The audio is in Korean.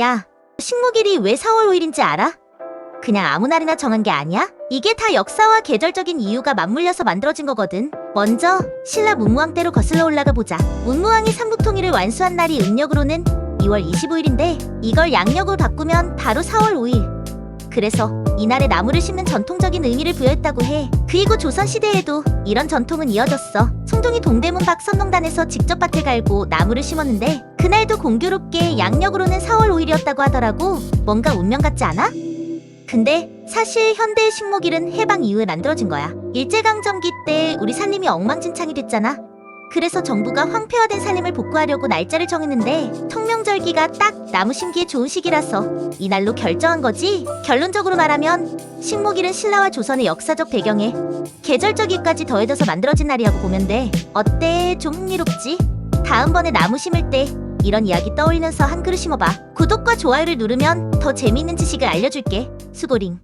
야, 식목일이 왜 4월 5일인지 알아? 그냥 아무 날이나 정한 게 아니야? 이게 다 역사와 계절적인 이유가 맞물려서 만들어진 거거든. 먼저 신라 문무왕 때로 거슬러 올라가 보자. 문무왕이 삼국통일을 완수한 날이 음력으로는 2월 25일인데 이걸 양력으로 바꾸면 바로 4월 5일. 그래서 이날에 나무를 심는 전통적인 의미를 부여했다고 해. 그리고 조선 시대에도 이런 전통은 이어졌어. 성종이 동대문 밖 선농단에서 직접 밭을 갈고 나무를 심었는데 그날도 공교롭게 양력으로는 4월 5일이었다고 하더라고. 뭔가 운명 같지 않아? 근데 사실 현대의 식목일은 해방 이후에 만들어진 거야. 일제강점기 때 우리 산림이 엉망진창이 됐잖아. 그래서 정부가 황폐화된 산림을 복구하려고 날짜를 정했는데 청명절기가 딱 나무 심기에 좋은 시기라서 이날로 결정한 거지. 결론적으로 말하면 식목일은 신라와 조선의 역사적 배경에 계절적이까지 더해져서 만들어진 날이라고 보면 돼. 어때? 좀 흥미롭지? 다음번에 나무 심을 때 이런 이야기 떠올리면서 한 그릇 심어봐. 구독과 좋아요를 누르면 더 재미있는 지식을 알려줄게. 수고링.